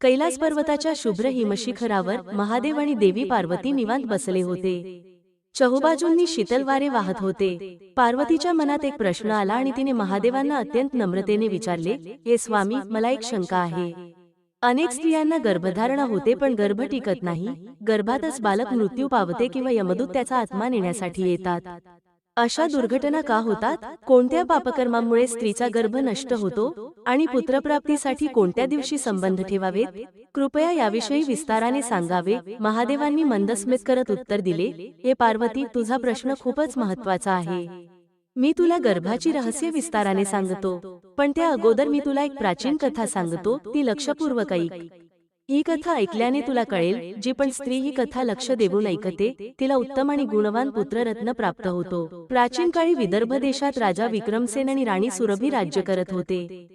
कैलास पर्वताच्या शुभ्र हिमशिखरावर महादेव आणि देवी पार्वती निवांत बसले होते. चहूबाजूंनी शीतल वारे वाहत होते. पार्वतीच्या मनात एक प्रश्न आला आणि तिने महादेवांना अत्यंत नम्रतेने विचारले हे स्वामी मला एक शंका आहे. अनेक स्त्रियांना गर्भधारणा होते पण गर्भ टिकत नाही. गर्भातच बालक मृत्यू पावते किंवा यमदूत त्याचा आत्मा नेण्यासाठी येतात. अशा दुर्घटना का होतात? कोणत्या पापकर्मांमुळे स्त्रीचा गर्भ नष्ट होतो? आणि पुत्रप्राप्तीसाठी कोणत्या दिवशी संबंध ठेवावेत? कृपया याविषयी विस्ताराने सांगावे. महादेवांनी मंदस्मित करत उत्तर दिले. हे पार्वती तुझा प्रश्न खूपच महत्त्वाचा आहे. मी तुला गर्भाची रहस्य विस्ताराने सांगतो. पण त्या अगोदर मी तुला एक प्राचीन कथा सांगतो. ती लक्षपूर्वक ऐक. ही कथा ऐकल्याने तुला कळेल जी पण स्त्री ही कथा लक्ष देऊन ऐकते तिला उत्तम आणि गुणवान पुत्ररत्न प्राप्त होतो. प्राचीन काळी विदर्भ देशात राजा विक्रमसेन आणि राणी सुरभी राज्य करत होते.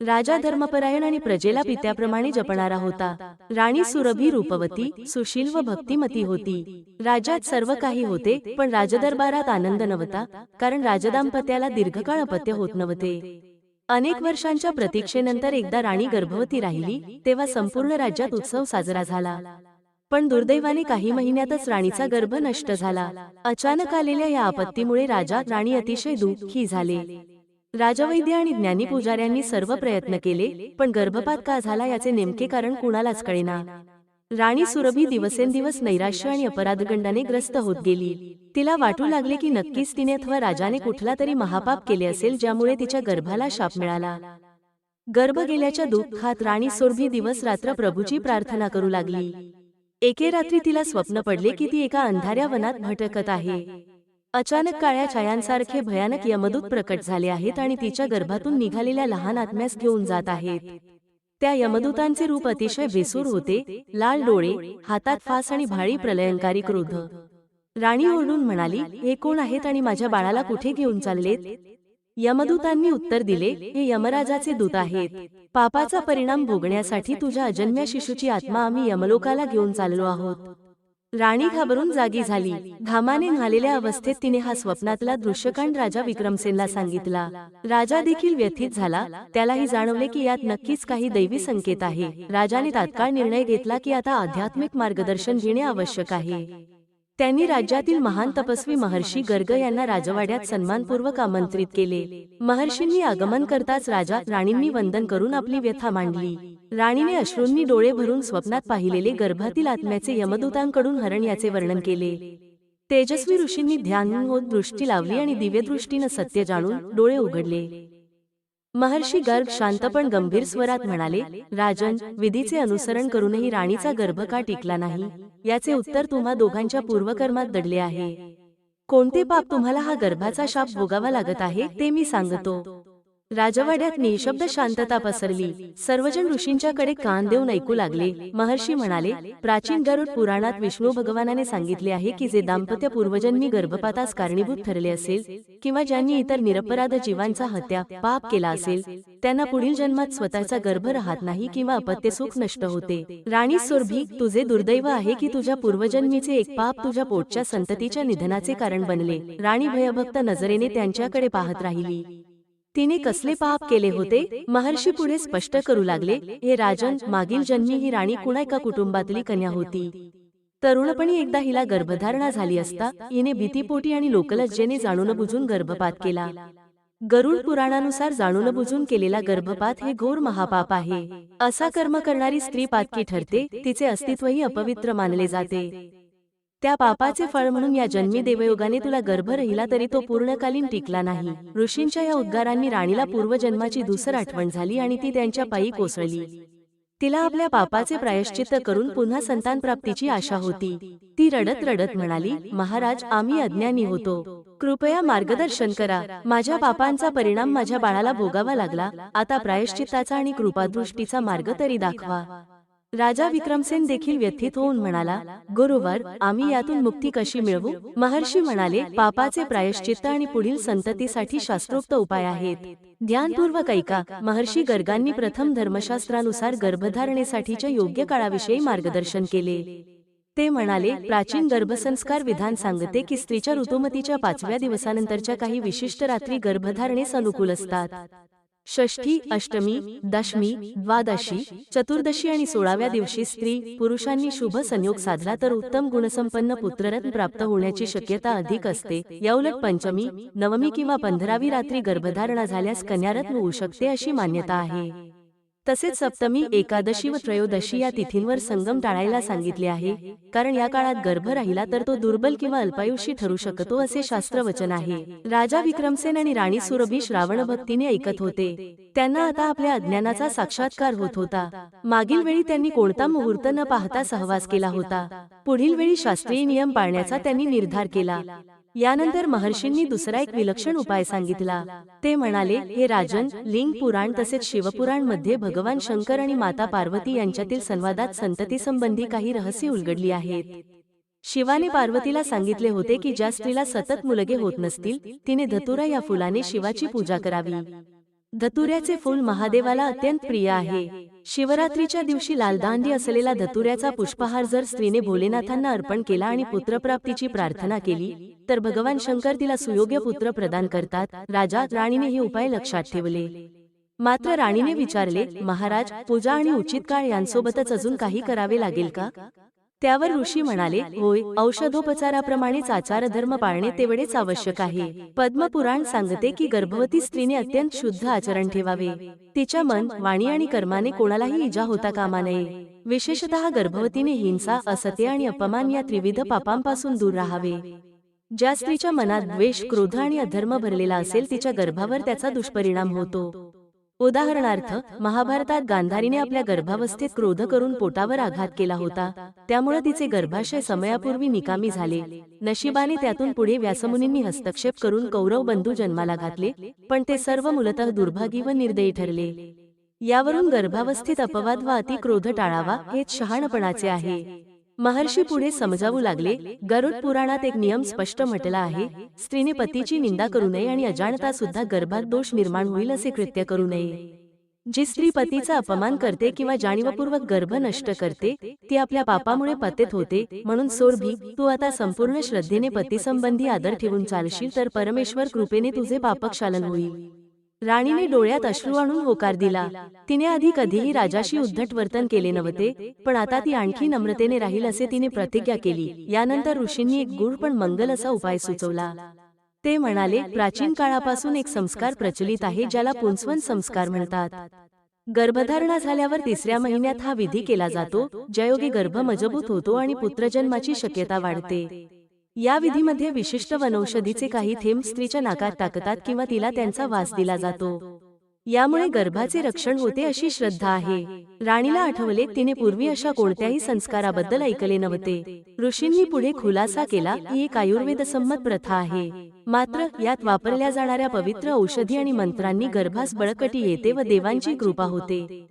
राजा धर्मपरायण आणि प्रजेला पित्याप्रमाणे जपणारा होता. राणी सुरभी रूपवती सुशील व भक्तिमती होती. राज्यात सर्व काही होते पण राजदरबारात आनंद नव्हता कारण राजदाम्पत्याला दीर्घकाळ अपत्य होत नव्हते. अनेक वर्षांच्या प्रतीक्षेनंतर एकदा राणी गर्भवती राहिली तेव्हा संपूर्ण राज्यात उत्सव साजरा झाला. पण दुर्दैवाने काही महिन्यातच राणीचा गर्भ नष्ट झाला. अचानक आलेल्या या आपत्तीमुळे राजा राणी अतिशय दुःखी झाले. राजवैद्य आणि ज्ञानी पुजाऱ्यांनी सर्व प्रयत्न केले पण गर्भपात का झाला याचे नेमके कारण कुणालाच कळेना. राणी सुरभी दिवसेंदिवस नैराश्य आणि अपराधगंडाने ग्रस्त होत गेली. तिला वाटू लागले की नक्कीच तिने अथवा राजाने कुठला तरी महापाप केले असेल ज्यामुळे तिच्या गर्भाला शाप मिळाला. गर्भ गेल्याच्या दुःखात राणी सुरभी दिवस रात्र प्रभूची प्रार्थना करू लागली. एके रात्री तिला स्वप्न पडले की ती एका अंधाऱ्या वनात भटकत आहे. अचानक काळ्या छायांसारखे भयानक यमदूत प्रकट झाले आहेत आणि तिच्या गर्भातून निघालेल्या लहान आत्म्यास घेऊन जात आहेत. त्या यमदूतांचे रूप अतिशय बेसूर होते लाल डोळे हातात फास आणि भाळी प्रलयंकारी क्रोध. राणी ओरडून म्हणाली हे कोण आहेत आणि माझ्या बाळाला कुठे घेऊन चाललेत? यमदूतांनी उत्तर दिले हे यमराजाचे दूत आहेत. पापाचा परिणाम भोगण्यासाठी तुझ्या अजन्म्या शिशूची आत्मा आम्ही यमलोकाला घेऊन चाललो आहोत. राणी घाबरून जागी झाली. घामाने न्हालेल्या अवस्थेत तिने हा स्वप्नातला दृश्यकांड राजा विक्रमसेनला सांगितला. राजा देखील व्यथित झाला. त्यालाही जाणवले की यात नक्कीच काही दैवी संकेत आहे. राजाने तात्काळ निर्णय घेतला की आता आध्यात्मिक मार्गदर्शन घेणे आवश्यक आहे. त्यांनी राज्यातील महान तपस्वी महर्षी गर्ग यांना राजवाड्यात सन्मानपूर्वक आमंत्रित केले. महर्षींनी आगमन करताच राजा राणींनी वंदन करून आपली व्यथा मांडली. राणीने अश्रूंनी डोळे भरून स्वप्नात पाहिलेले गर्भातील आत्म्याचे यमदूतांकडून हरण याचे वर्णन केले. तेजस्वी ऋषींनी ध्यान होत दृष्टी लावली आणि दिव्यदृष्टीनं सत्य जाणून डोळे उघडले. महर्षी गर्ग शांत पण गंभीर स्वरात म्हणाले राजन विधीचे अनुसरण करूनही राणीचा गर्भ का टिकला नाही? याचे उत्तर तुम्हा दोघांच्या पूर्वकर्मात दडले आहे. कोणते पाप तुम्हाला हा गर्भाचा शाप भोगावा लागत आहे ते मी सांगतो. राजवाड्यात निशब्द शांतता पसरली. सर्वजण ऋषींच्याकडे कान देऊन ऐकू लागले. महर्षी म्हणाले प्राचीन गरुड पुराणात विष्णू भगवानाने सांगितले आहे की जे दाम्पत्य पूर्वजन्मी गर्भपातास कारणीभूत ठरले असेल किंवा ज्यांनी इतर निरपराध जीवांचा हत्या पाप केला असेल त्यांना पुढील जन्मात स्वतःचा गर्भ राहत नाही किंवा अपत्य सुख नष्ट होते. राणी सुरभी तुझे दुर्दैव आहे की तुझ्या पूर्वजन्मीचे एक पाप तुझ्या पोटच्या संततीच्या निधनाचे कारण बनले राणी भयभक्त नजरेने त्यांच्याकडे पाहत राहिली तिने कसले पाप केले होते? महर्षी पुढे स्पष्ट करू लागले हे राजन मागील जन्मी ही राणी कुणा एका कुटुंबातली कन्या होती. तरुणपणी एकदा हिला गर्भधारणा झाली असता हिने भीतीपोटी आणि लोकलज्जेने जाणून बुजून गर्भपात केला. गरुड पुराणानुसार जाणून बुजून केलेला गर्भपात हे घोर महापाप आहे. असा कर्म करणारी स्त्री पातकी ठरते. तिचे अस्तित्वही अपवित्र मानले जाते. त्या पापाचे फळ म्हणून या जन्मी देवयोगाने तुला गर्भ राहिला तरी तो पूर्णकालीन टिकला नाही. ऋषींच्या या उद्गारांनी राणीला पूर्वजन्माची दुसर आठवण झाली आणि ती त्यांच्या पायी कोसळली. तिला आपल्या पापाचे प्रायश्चित्त करून पुन्हा संतान प्राप्तीची आशा होती. ती रडत रडत म्हणाली महाराज आम्ही अज्ञानी होतो. कृपया मार्गदर्शन करा. माझ्या पापांचा परिणाम माझ्या बाळाला भोगावा लागला. आता प्रायश्चित्ताचा आणि कृपादृष्टीचा मार्ग तरी दाखवा. राजा विक्रमसेन देखील व्यथित होऊन म्हणाला गुरुवर आम्ही यातून मुक्ती कशी मिळवू? महर्षी म्हणाले पापाचे प्रायश्चित्त आणि पुढील संततीसाठी शास्त्रोक्त उपाय आहेत. ध्यानपूर्वक ऐका महर्षी गर्गांनी प्रथम धर्मशास्त्रानुसार गर्भधारणेसाठीच्या योग्य काळाविषयी मार्गदर्शन केले. ते म्हणाले प्राचीन गर्भसंस्कार विधान सांगते की स्त्रीच्या ऋतुमतीच्या पाचव्या दिवसानंतरच्या काही विशिष्ट रात्री गर्भधारणेस अनुकूल असतात. षष्ठी अष्टमी दशमी द्वादशी चतुर्दशी आणि सोळाव्या दिवशी स्त्री पुरुषांनी शुभ संयोग साधला तर उत्तम गुणसंपन्न पुत्ररत्न प्राप्त होण्याची शक्यता अधिक असते. याउलट पंचमी नवमी किंवा पंधरावी रात्री गर्भधारणा झाल्यास कन्यारत्न होऊ शकते अशी मान्यता आहे. तसेच सप्तमी एकादशी व त्रयोदशी या तिथींवर संगम टाळायला सांगितले आहे. कारण या काळात गर्भ राहिला तर तो दुर्बल किंवा अल्पायुषी ठरू शकतो असे शास्त्रवचन आहे. राजा विक्रमसेन आणि राणी सुरभी श्रावण भक्तीने ऐकत होते. त्यांना आता आपल्या अज्ञानाचा साक्षात्कार होत होता मागील वेळी त्यांनी कोणता मुहूर्त न पाहता सहवास केला होता. पुढील वेळी शास्त्रीय नियम पाळण्याचा त्यांनी निर्धार केला. यानंतर महर्षींनी दुसरा एक विलक्षण उपाय सांगितला. ते म्हणाले हे राजन लिंग पुराण तसेच शिवपुराणमध्ये भगवान शंकर आणि माता पार्वती यांच्यातील संवादात संतती संबंधी काही रहस्य उलगडली आहेत. शिवाने पार्वतीला सांगितले होते की ज्या स्त्रीला सतत मुलगे होत नसतील तिने धतुरा या फुलाने शिवाची पूजा करावी. धतुऱ्याचे फूल महादेवाला अत्यंत प्रिय आहे. शिवरात्रीच्या दिवशी लालदांडी असलेला धतुऱ्याचा पुष्पहार जर स्त्रीने भोलेनाथांना अर्पण केला आणि पुत्रप्राप्तीची प्रार्थना केली तर भगवान शंकर तिला सुयोग्य पुत्र प्रदान करतात. राजा राणीने हे उपाय लक्षात ठेवले. मात्र राणीने विचारले महाराज पूजा आणि उचित काळ यांसोबतच अजून काही करावे लागेल का? त्यावर ऋषी म्हणाले होय औषधोपचाराप्रमाणेच आचार धर्म पाळणे तेवढेच आवश्यक आहे. पद्मपुराण सांगते की गर्भवती स्त्रीने अत्यंत शुद्ध आचरण ठेवावे. तिच्या मन वाणी आणि कर्माने कोणालाही इजा होता कामा नये. विशेषतः गर्भवतीने हिंसा असत्य आणि अपमान या त्रिविध पापांपासून दूर राहावे. ज्या स्त्रीच्या मनात द्वेष क्रोध आणि अधर्म भरलेला असेल तिच्या गर्भावर त्याचा दुष्परिणाम होतो. उदाहरणार्थ महाभारतात गांधारीने आपल्या गर्भावस्थेत क्रोध करून पोटावर आघात केला होता. त्यामुळे तिचे गर्भाशय समयापूर्वी निकामी झाले. नशिबाने त्यातून पुढे व्यासमुनींनी हस्तक्षेप करून कौरव बंधू जन्माला घातले पण ते सर्व मूलतः दुर्भागी व निर्दयी ठरले. यावरून गर्भावस्थेत अपवाद व अतिक्रोध टाळावा हेच शहाणपणाचे आहे. महर्षी पुढे समजावू लागले गरुड पुराणात एक नियम स्पष्ट म्हटला आहे स्त्रीने पतीची निंदा करू नये आणि अजाणता सुद्धा गर्भात दोष निर्माण होईल असे कृत्य करू नये. जी स्त्री पतीचा अपमान करते किंवा जाणीवपूर्वक गर्भ नष्ट करते ती आपल्या पापामुळे पतेत होते म्हणून सोरभी तू आता संपूर्ण श्रद्धेने पतीसंबंधी आदर ठेवून चालशील तर परमेश्वर कृपेने तुझे पापक्षालन होईल. राणीने डोळ्यात अश्रू आणून होकार दिला. तिने आधी कधीही राजाशी उद्धट वर्तन केले नव्हते पण आता ती आणखी नम्रतेने राहील असे तिने प्रतिज्ञा केली. यानंतर ऋषींनी एक गुढ पण मंगल असा उपाय सुचवला. ते म्हणाले प्राचीन काळापासून एक संस्कार प्रचलित आहे ज्याला पुंसवन संस्कार म्हणतात. गर्भधारणा झाल्यावर तिसऱ्या महिन्यात हा विधी केला जातो ज्यायोगे गर्भ मजबूत होतो आणि पुत्रजन्माची शक्यता वाढते. या विधीमध्ये विशिष्ट वनौषधीचे काही थेंब स्त्रीच्या नाकात टाकतात किंवा तिला त्यांचा वास दिला जातो. यामुळे गर्भाचे रक्षण होते अशी श्रद्धा आहे. राणीला आठवले तिने पूर्वी अशा कोणत्याही संस्काराबद्दल ऐकले नव्हते. ऋषींनी पुढे खुलासा केला ही एक आयुर्वेद संमत प्रथा आहे. मात्र यात वापरल्या जाणाऱ्या पवित्र औषधी आणि मंत्रांनी गर्भास बळकटी येते व देवांची कृपा होते.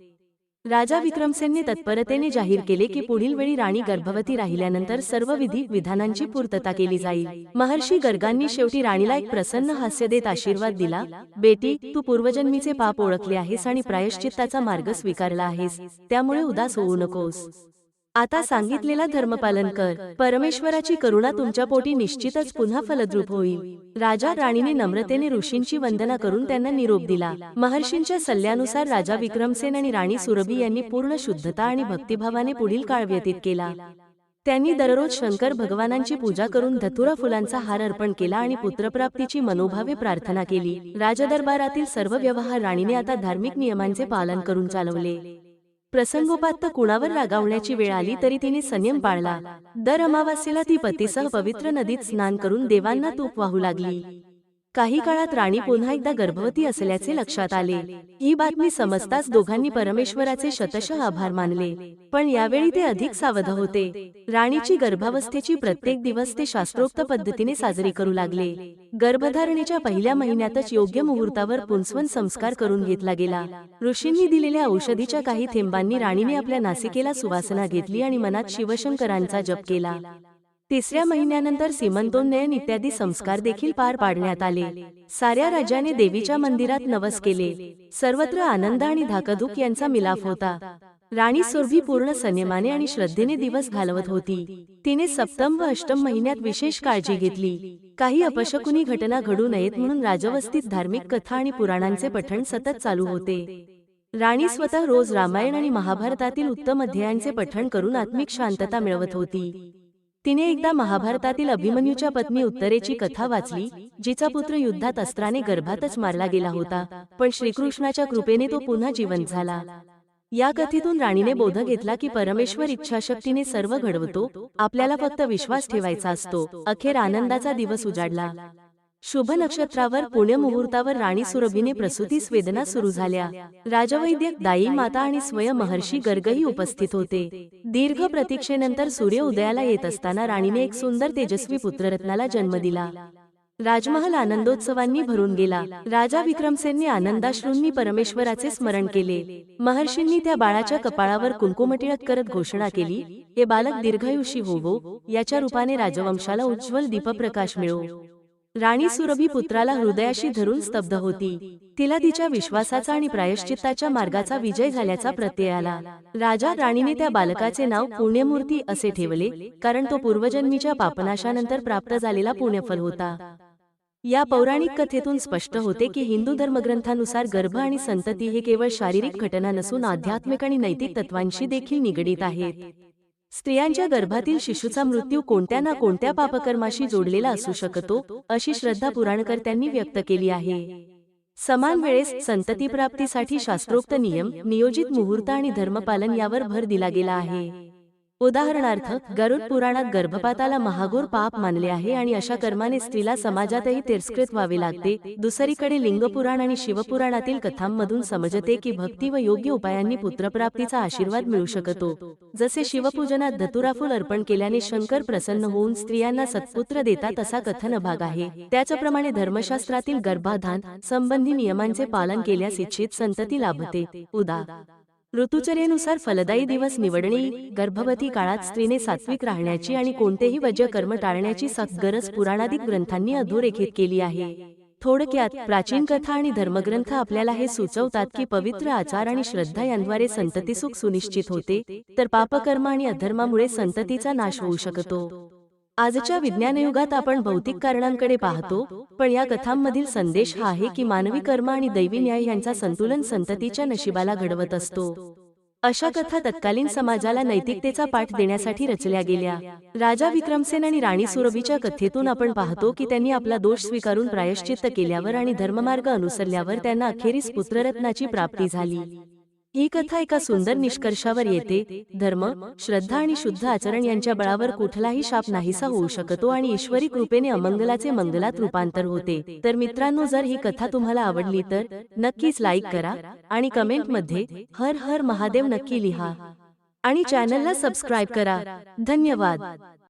राजा विक्रमसेनने तत्परतेने जाहीर केले की पुढील वेळी राणी गर्भवती राहिल्यानंतर सर्व विधी विधानांची पूर्तता केली जाईल. महर्षी गर्गांनी शेवटी राणीला एक प्रसन्न हास्य देत आशीर्वाद दिला. बेटी तू पूर्वजन्मीचे पाप ओळखले आहेस आणि प्रायश्चित्ताचा मार्ग स्वीकारला आहेस. त्यामुळे उदास होऊ नकोस. आता सांगितलेला धर्मपालन कर. परमेश्वराची करुणा तुमच्या पोटी निश्चितच पुन्हा फलद्रूप होईल. राजा राणीने नम्रतेने ऋषींची वंदना करून त्यांना निरोप दिला. महर्षींच्या सल्ल्यानुसार राजा विक्रमसेन आणि राणी सुरभी यांनी पूर्ण शुद्धता आणि भक्तिभावाने पुढील काळ व्यतीत केला. त्यांनी दररोज शंकर भगवानांची पूजा करून धतुरा फुलांचा हार अर्पण केला आणि पुत्रप्राप्तीची मनोभावे प्रार्थना केली. राजदरबारातील सर्व व्यवहार राणीने आता धार्मिक नियमांचे पालन करून चालवले प्रसंगोपात कुणावर रागावण्याची वेळ आली तरी तिने संयम पाळला. दर अमावास्येला ती पतीसह पवित्र नदीत स्नान करून देवांना तूप वाहू लागली. काही काळात राणी पुन्हा एकदा गर्भवती असल्याचे लक्षात आले. ही बातमी समजताच दोघांनी परमेश्वराचे शतशः आभार मानले. पण यावेळी ते अधिक सावध होते. राणीची गर्भावस्थेची प्रत्येक दिवस ते शास्त्रोक्त पद्धतीने साजरी करू लागले. गर्भधारणेच्या पहिल्या महिन्यातच योग्य मुहूर्तावर पुंसवन संस्कार करून घेतला गेला. ऋषींनी दिलेल्या औषधीच्या काही थेंबांनी राणीने आपल्या नासिकेला सुवासना घेतली आणि मनात शिवशंकरांचा जप केला. तिसऱ्या महिन्यानंतर सीमंतोन्नयन इत्यादी संस्कार देखील पार पाडण्यात आले. साऱ्या राजाने देवीच्या मंदिरात नवस केले. सर्वत्र आनंद आणि धाकधूक यांचा मिलाफ होता. राणी सुरभी पूर्ण संयमाने आणि श्रद्धेने दिवस घालवत होती. तिने सप्तम व अष्टम महिन्यात विशेष काळजी घेतली. काही अपशकुनी घटना घडू नयेत म्हणून राजवस्तीत धार्मिक कथा आणि पुराणांचे पठण सतत चालू होते. राणी स्वतः रोज रामायण आणि महाभारतातील उत्तम अध्यायांचे पठण करून आत्मिक शांतता मिळवत होती. तिने एकदा महाभारतातील अभिमन्यूच्या पत्नी उत्तरेची कथा वाचली जिचा पुत्र युद्धात अस्त्राने गर्भातच मारला गेला होता पण श्रीकृष्णाच्या कृपेने तो पुन्हा जिवंत झाला. या कथेतून राणीने बोध घेतला की परमेश्वर इच्छाशक्तीने सर्व घडवतो आपल्याला फक्त विश्वास ठेवायचा असतो. अखेर आनंदाचा दिवस उजाडला. शुभ नक्षत्रावर पुण्य मुहूर्तावर राणी सुरभीने प्रसूतीस वेदना सुरू झाल्या. राजवैद्यक दाई माता आणि स्वयं महर्षी गर्गही उपस्थित होते. दीर्घ प्रतीक्षेनंतर सूर्य उदयाला येत असताना राणीने एक सुंदर तेजस्वी पुत्ररत्नाला जन्म दिला. राजमहल आनंदोत्सवांनी भरून गेला. राजा विक्रमसेनने आनंदाश्रूंनी परमेश्वराचे स्मरण केले. महर्षींनी त्या बाळाच्या कपाळावर कुंकुमटिळक करत घोषणा केली हे बालक दीर्घायुषी होवो याच्या रूपाने राजवंशाला उज्ज्वल दीपप्रकाश मिळो. राणी सुरभी पुत्राला हृदयाशी धरून स्तब्ध होती. तिला तिच्या विश्वासाचा आणि प्रायश्चित्ताच्या मार्गाचा विजय झाल्याचा प्रत्यय आला. राजा राणीने त्या बालकाचे नाव पुण्यमूर्ती असे ठेवले कारण तो पूर्वजन्मीच्या पापनाशानंतर प्राप्त झालेला पुण्यफल होता. या पौराणिक कथेतून स्पष्ट होते की हिंदू धर्मग्रंथानुसार गर्भ आणि संतती हे केवळ शारीरिक घटना नसून आध्यात्मिक आणि नैतिक तत्वांशी देखील निगडीत आहेत. स्त्रियांच्या गर्भातील शिशूचा मृत्यू कोणत्या ना कोणत्या पापकर्माशी जोडलेला असू शकतो अशी श्रद्धा पुराणकर्त्यांनी व्यक्त केली आहे. समान वेळेस संतती प्राप्तीसाठी शास्त्रोक्त नियम नियोजित मुहूर्त आणि धर्मपालन यावर भर दिला गेला आहे. उदाहरणार्थ गरुड पुराणात गर्भपाताला महाघोर पाप मानले आहे आणि अशा कर्माने स्त्रीला समाजातही तिरस्कृत व्हावे लागते. दुसरीकडे लिंगपुराण आणि शिवपुराणातील कथांमधून समजते की भक्ती व योग्य उपायांनी पुत्रप्राप्तीचा आशीर्वाद मिळू शकतो. जसे शिवपूजनात धतुराफूल अर्पण केल्याने शंकर प्रसन्न होऊन स्त्रियांना सत्पुत्र देतात असा कथन भाग आहे. त्याचप्रमाणे धर्मशास्त्रातील गर्भाधान संबंधी नियमांचे पालन केल्यास इच्छित संतती लाभते. उदा. ऋतुचर्येनुसार फलदायी दिवस निवडणे गर्भवती काळात स्त्रीने सात्विक राहण्याची आणि कोणतेही वज्र कर्म टाळण्याची सक्त गरज पुराणादिक ग्रंथांनी अधोरेखित केली आहे. थोडक्यात प्राचीन कथा आणि धर्मग्रंथ आपल्याला हे सुचवतात की पवित्र आचार आणि श्रद्धा यांद्वारे संततीसुख सुनिश्चित होते तर पापकर्म आणि अधर्मामुळे संततीचा नाश होऊ शकतो. आजच्या विज्ञानयुगात आपण भौतिक कारणांकडे पाहतो पण या कथांमधील संदेश हा आहे की मानवी कर्म आणि दैवी न्याय यांचा संतुलन संततीच्या नशिबाला घडवत असतो. अशा कथा तत्कालीन समाजाला नैतिकतेचा पाठ देण्यासाठी रचल्या गेल्या. राजा विक्रमसेन आणि राणी सुरभीच्या कथेतून आपण पाहतो की त्यांनी आपला दोष स्वीकारून प्रायश्चित्त केल्यावर आणि धर्ममार्ग अनुसरल्यावर त्यांना अखेरीस पुत्ररत्नाची प्राप्ती झाली. ही कथा एका सुंदर निष्कर्षावर येते धर्म श्रद्धा आणि शुद्ध आचरण यांच्या बळावर कुठलाही शाप नाहीसा होऊ शकतो आणि ईश्वरी कृपेने अमंगलाचे मंगलात रूपांतर होते. तर मित्रांनो जर ही कथा तुम्हाला आवडली तर नक्कीच लाईक करा आणि कमेंटमध्ये हर हर महादेव नक्की लिहा. आणि चॅनलला सबस्क्राईब करा. धन्यवाद.